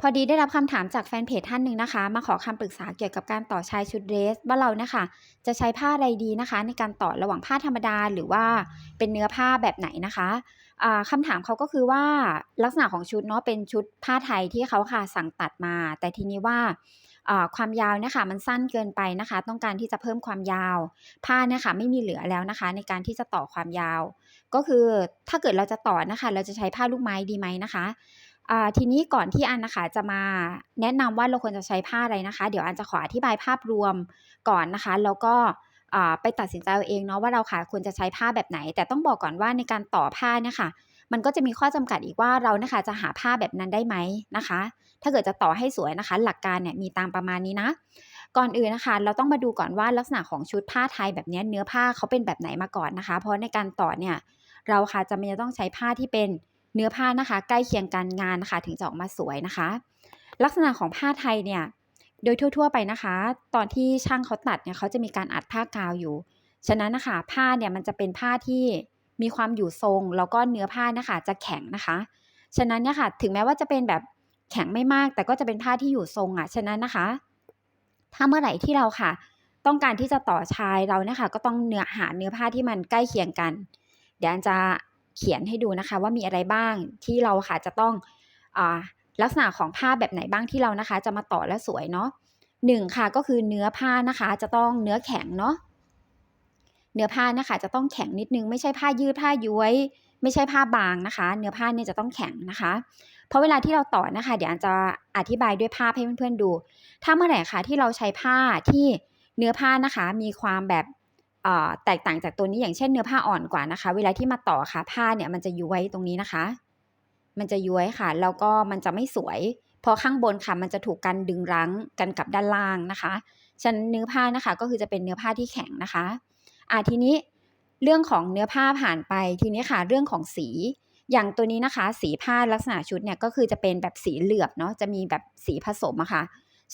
พอดีได้รับคำถามจากแฟนเพจท่านหนึ่งนะคะ มาขอคำปรึกษาเกี่ยวกับการต่อชายชุดเดรสว่าเรานี่ยค่ะจะใช้ผ้าอะไรดีนะคะ ในการต่อระหว่างผ้าธรรมดาหรือว่าเป็นเนื้อผ้าแบบไหนนะคะอ่าคำถามเขาก็คือว่าลักษณะของชุดเนาะเป็นชุดผ้าไทยที่เขาค่ะสั่งตัดมา แต่ทีนี้ว่าความยาวนี่ยค่ะมันสั้นเกินไปนะคะ ต้องการที่จะเพิ่มความยาว ผ้าเนี่ยค่ะไม่มีเหลือแล้วนะคะ ในการที่จะต่อความยาว ก็คือถ้าเกิดเราจะต่อนะคะ เราจะใช้ผ้าลูกไม้ดีไหมนะคะ ทีนี้ก่อนที่อันนะคะจะมาแนะนำว่าเราควรจะใช้ผ้าอะไรนะคะ เดี๋ยวอันจะขออธิบายภาพรวมก่อนนะคะ แล้วก็ไปตัดสินใจเอาเองเนาะว่าเราค่ะควรจะใช้ผ้าแบบไหน แต่ต้องบอกก่อนว่าในการต่อผ้าเนี่ยค่ะ มันก็จะมีข้อจำกัดอีกว่าเรานะคะจะหาผ้าแบบนั้นได้ไหมนะคะ ถ้าเกิดจะต่อให้สวยนะคะ หลักการเนี่ยมีตามประมาณนี้นะ ก่อนอื่นนะคะ เราต้องมาดูก่อนว่าลักษณะของชุดผ้าไทยแบบนี้เนื้อผ้าเขาเป็นแบบไหนมาก่อนนะคะ เพราะในการต่อเนี่ยเราค่ะจะไม่ต้องใช้ผ้าที่เป็น เนื้อผ้านะคะ ใกล้เคียงกันงานนะคะ ถึงจะออกมาสวยนะคะ ลักษณะของผ้าไทยเนี่ยโดยทั่ว ๆ ไปนะคะ ตอนที่ช่างเขาตัดเนี่ยเขาจะมีการอัดผ้ากาวอยู่ ฉะนั้นนะคะ ผ้าเนี่ยมันจะเป็นผ้าที่มีความอยู่ทรง แล้วก็เนื้อผ้านะคะ จะแข็งนะคะ ฉะนั้นเนี่ยค่ะ ถึงแม้ว่าจะเป็นแบบแข็งไม่มาก แต่ก็จะเป็นผ้าที่อยู่ทรงอะ ฉะนั้นนะคะ ถ้าเมื่อไหร่ที่เราค่ะ ต้องการที่จะต่อชายเราเนี่ยค่ะก็ต้องเนื้อหาเนื้อผ้าที่มันใกล้เคียงกัน เดี๋ยวอันจะ เขียนให้ดูนะคะ ว่ามีอะไรบ้างที่เราค่ะจะต้องอลักษณะของผ้าแบบไหนบ้างที่เรานะคะ จะมาต่อแล้วสวยเนาะหนึ่งค่ะก็คือเนื้อผ้านะคะ จะต้องเนื้อแข็งเนาะเนื้อผ้านะคะ จะต้องแข็งนิดนึงไม่ใช่ผ้ายืดผ้าย้วย ไม่ใช่ผ้าบางนะคะ เนื้อผ้าเนี่ยจะต้องแข็งนะคะ เพราะเวลาที่เราต่อนะคะ เดี๋ยวจะอธิบายด้วยภาพให้เพื่อนๆดู ถ้าเมื่อไหร่ค่ะที่เราใช้ผ้าที่เนื้อผ้านะคะ มีความแบบ แตกต่างจากตัวนี้อย่างเช่นเนื้อผ้าอ่อนกว่านะคะ เวลาที่มาต่อค่ะผ้าเนี่ยมันจะย้วยตรงนี้นะคะ มันจะย้วยค่ะ แล้วก็มันจะไม่สวยพราะข้างบนค่ะ มันจะถูกกันดึงรั้งกันกับด้านล่างนะคะฉะนั้นเนื้อผ้านะคะก็คือจะเป็นเนื้อผ้าที่แข็งนะคะอ่าทีนี้เรื่องของเนื้อผ้าผ่านไปทีนี้ค่ะ เรื่องของสี อย่างตัวนี้นะคะ สีผ้าลักษณะชุดเนี่ยก็คือจะเป็นแบบสีเหลือบเนาะจะมีแบบสีผสมอะค่ะ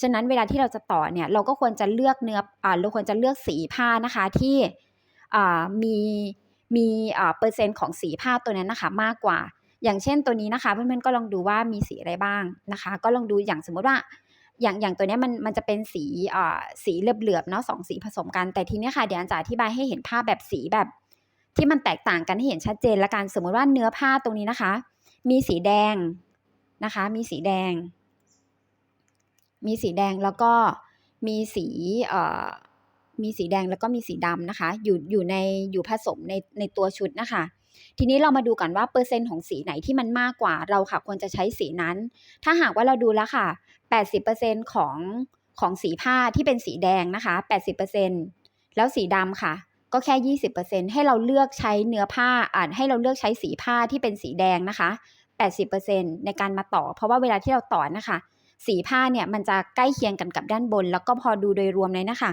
ฉะนั้นเวลาที่เราจะต่อเนี่ยเราก็ควรจะเลือกเนื้ออ่าเราควรจะเลือกสีผ้านะคะที่อ่ามีมีอ่าเปอร์เซ็นต์ของสีผ้าตัวนั้นนะคะมากกว่า อย่างเช่นตัวนี้นะคะเพื่อนๆก็ลองดูว่ามีสีอะไรบ้างนะคะ ก็ลองดูอย่างสมมติว่าอย่างอย่างตัวนี้มันมันจะเป็นสีอ่าสีเหลือบๆเนาะสองสีผสมกันแต่ทีนี้ค่ะเดี๋ยวจะอธิบายให้เห็นภาพแบบสีแบบ ที่มันแตกต่างกันให้เห็นชัดเจนละกันสมมติว่าเนื้อผ้าตรงนี้นะคะ มีสีแดงนะคะ มีสีแดง มีสีแดงแล้วก็มีสีเอ่อมีสีแดงแล้วก็มีสีดำนะคะ อยู่อยู่ในอยู่ผสมในในตัวชุดนะคะ ทีนี้เรามาดูกันว่าเปอร์เซ็นต์ของสีไหนที่มันมากกว่าเราค่ะควรจะใช้สีนั้น ถ้าหากว่าเราดูแล้วค่ะ 80%ของของสีผ้าที่เป็นสีแดงนะคะ 80%แล้วสีดำค่ะ ก็แค่ 20%ให้เราเลือกใช้เนื้อผ้าอ่านให้เราเลือกใช้สีผ้าที่เป็นสีแดงนะคะ 80%ในการมาต่อ เพราะว่าเวลาที่เราต่อนะคะ สีผ้าเนี่ยมันจะใกล้เคียงกันกับด้านบน แล้วก็พอดูโดยรวมเลยนะคะ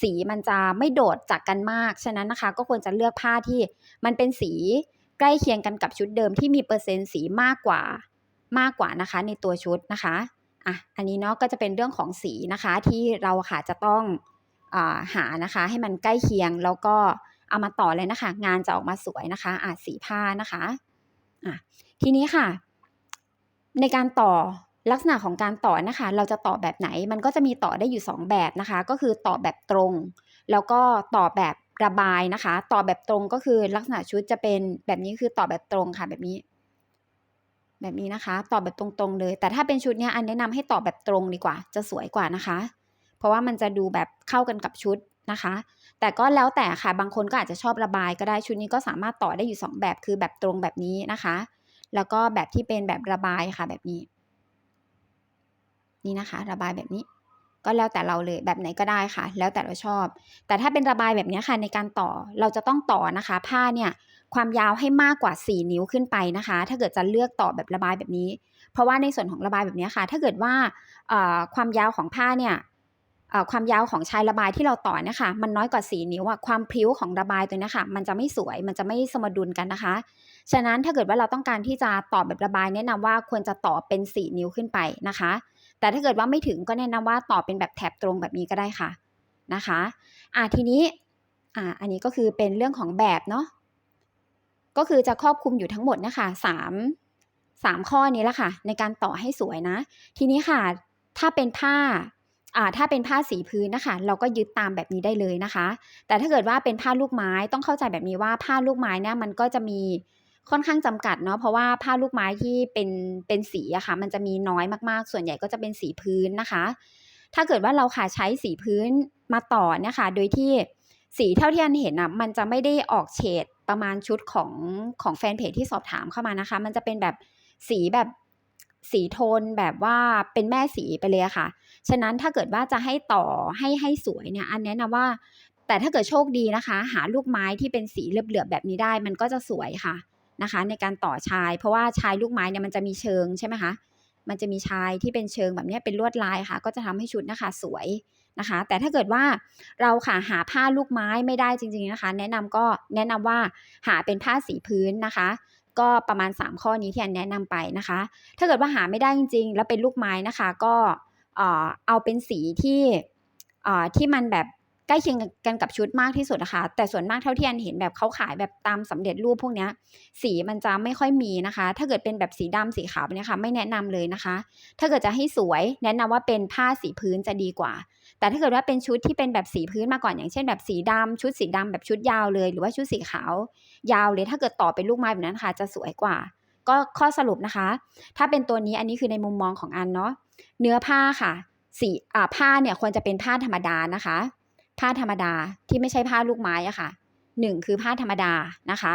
สีมันจะไม่โดดจากกันมาก ฉะนั้นนะคะ ก็ควรจะเลือกผ้าที่มันเป็นสีใกล้เคียงกันกับชุดเดิมที่มีเปอร์เซ็นต์สีมากกว่ามากกว่านะคะ ในตัวชุดนะคะอะอันนี้เนาะก็จะเป็นเรื่องของสีนะคะที่เราค่ะจะต้องอหานะคะ ให้มันใกล้เคียงแล้วก็เอามาต่อเลยนะคะ งานจะออกมาสวยนะคะอะสีผ้านะคะอะทีนี้ค่ะ ในการต่อ ลักษณะของการต่อนะคะ เราจะต่อแบบไหน มันก็จะมีต่อได้อยู่ 2 แบบนะคะ ก็คือต่อแบบตรง แล้วก็ต่อแบบระบายนะคะ ต่อแบบตรงก็คือลักษณะชุดจะเป็นแบบนี้คือต่อแบบตรงค่ะแบบนี้ แบบนี้นะคะ ต่อแบบตรงๆเลย แต่ถ้าเป็นชุดเนี้ยอันแนะนำให้ต่อแบบตรงดีกว่า จะสวยกว่านะคะ เพราะว่ามันจะดูแบบเข้ากันกับชุดนะคะ แต่ก็แล้วแต่ค่ะบางคนก็อาจจะชอบระบายก็ได้ชุดนี้ก็สามารถต่อได้อยู่ 2 แบบคือแบบตรงแบบนี้นะคะ แล้วก็แบบที่เป็นแบบระบายค่ะแบบนี้ นี่นะคะ ระบายแบบนี้ ก็แล้วแต่เราเลยแบบไหนก็ได้ค่ะ แล้วแต่เราชอบ แต่ถ้าเป็นระบายแบบนี้ค่ะในการต่อเราจะต้องต่อนะคะ ผ้าเนี่ยความยาวให้มากกว่า 4 นิ้วขึ้นไปนะคะ ถ้าเกิดจะเลือกต่อแบบระบายแบบนี้ เพราะว่าในส่วนของระบายแบบนี้ค่ะ ถ้าเกิดว่าความยาวของผ้าเนี่ยความยาวของชายระบายที่เราต่อเนี่ยค่ะมันน้อยกว่า 4 นิ้วอะความพริ้วของระบายตัวนี้ค่ะ มันจะไม่สวย มันจะไม่สมดุลกันนะคะ ฉะนั้นถ้าเกิดว่าเราต้องการที่จะต่อแบบระบายแนะนำว่าควรจะต่อเป็น 4 นิ้วขึ้นไปนะคะ แต่ถ้าเกิดว่าไม่ถึงก็แนะนำว่าต่อเป็นแบบแถบตรงแบบนี้ก็ได้ค่ะนะคะอ่าทีนี้อ่าอันนี้ก็คือเป็นเรื่องของแบบเนาะก็คือจะครอบคลุมอยู่ทั้งหมดนะคะสาม3ข้อนี้แหละค่ะ ในการต่อให้สวยนะ ทีนี้ค่ะ ถ้าเป็นผ้าอ่าถ้าเป็นผ้าสีพื้นนะคะ เราก็ยึดตามแบบนี้ได้เลยนะคะ แต่ถ้าเกิดว่าเป็นผ้าลูกไม้ต้องเข้าใจแบบนี้ว่าผ้าลูกไม้เนี่ยมันก็จะมี ค่อนข้างจำกัดเนาะเพราะว่าผ้าลูกไม้ที่เป็นเป็นสีอะค่ะ มันจะมีน้อยมากๆ ส่วนใหญ่ก็จะเป็นสีพื้นนะคะ ถ้าเกิดว่าเราค่ะใช้สีพื้นมาต่อเนี่ยค่ะ โดยที่สีเท่าที่อันเห็นอะมันจะไม่ได้ออกเฉดประมาณชุดของของแฟนเพจที่สอบถามเข้ามานะคะ มันจะเป็นแบบสีแบบสีโทนแบบว่าเป็นแม่สีไปเลยะค่ะ ฉะนั้นถ้าเกิดว่าจะให้ต่อให้ให้สวยเนี่ย อันแนะนำว่า แต่ถ้าเกิดโชคดีนะคะ หาลูกไม้ที่เป็นสีเหลือบๆแบบนี้ได้ มันก็จะสวยค่ะ นะคะ ในการต่อชาย เพราะว่าชายลูกไม้เนี่ยมันจะมีเชิงใช่ไหมคะมันจะมีชายที่เป็นเชิงแบบนี้เป็นลวดลายค่ะ ก็จะทำให้ชุดนะคะสวยนะคะ แต่ถ้าเกิดว่าเราค่ะหาผ้าลูกไม้ไม่ได้จริง ๆนะคะ แนะนำก็แนะนำว่าหาเป็นผ้าสีพื้นนะคะ ก็ประมาณ 3 ข้อนี้ที่อันแนะนำไปนะคะ ถ้าเกิดว่าหาไม่ได้จริง ๆ แล้วเป็นลูกไม้นะคะ ก็เอาเป็นสีที่ที่มันแบบ ล้เคียงกันกับชุดมากที่สุดนะคะแต่ส่วนมากเท่าที่อันเห็นแบบเขาขายแบบตามสำเร็จรูปพวกเนี้ยสีมันจะไม่ค่อยมีนะคะ ถ้าเกิดเป็นแบบสีดำสีขาวเนี่ยค่ะไม่แนะนำเลยนะคะ ถ้าเกิดจะให้สวยแนะนำว่าเป็นผ้าสีพื้นจะดีกว่า แต่ถ้าเกิดว่าเป็นชุดที่เป็นแบบสีพื้นมาก่อนอย่างเช่น แบบสีดำชุดสีดำแบบชุดยาวเลย หรือว่าชุดสีขาวยาวเลยถ้าเกิดต่อเป็นลูกไม้แบบนั้นค่ะ จะสวยกว่า ก็ข้อสรุปนะคะ ถ้าเป็นตัวนี้อันนี้คือในมุมมองของอันเนาะเนื้อผ้าค่ะสีอ่าผ้าเนี่ยควรจะเป็นผ้าธรรมดานะคะ ผ้าธรรมดาที่ไม่ใช่ผ้าลูกไม้อะค่ะหนึ่งคือผ้าธรรมดานะคะ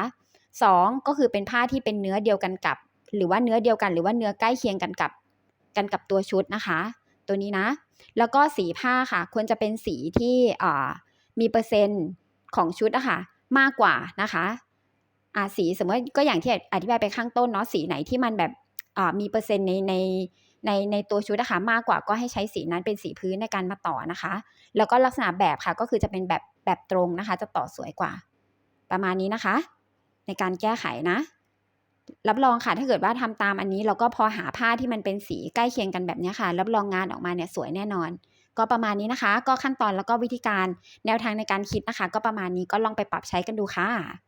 สองก็คือเป็นผ้าที่เป็นเนื้อเดียวกันกับ หรือว่าเนื้อเดียวกัน หรือว่าเนื้อใกล้เคียงกันกับ กันกับตัวชุดนะคะ ตัวนี้นะ แล้วก็สีผ้าค่ะ ควรจะเป็นสีที่อ่ามีเปอร์เซ็นต์ของชุดอะค่ะมากกว่านะคะอ่าสีสมมติก็อย่างที่อธิบายไปข้างต้นเนาะสีไหนที่มันแบบอ่ามีเปอร์เซ็นต์ในใน ในในตัวชุดนะคะมากกว่าก็ให้ใช้สีนั้นเป็นสีพื้นในการมาต่อนะคะ แล้วก็ลักษณะแบบค่ะก็คือจะเป็นแบบแบบตรงนะคะ จะต่อสวยกว่า ประมาณนี้นะคะ ในการแก้ไขนะ รับรองค่ะถ้าเกิดว่าทำตามอันนี้เราก็พอหาผ้าที่มันเป็นสีใกล้เคียงกันแบบนี้ค่ะ รับรองงานออกมาเนี่ยสวยแน่นอนก็ประมาณนี้นะคะ ก็ขั้นตอนแล้วก็วิธีการแนวทางในการคิดนะคะ ก็ประมาณนี้ก็ลองไปปรับใช้กันดูค่ะ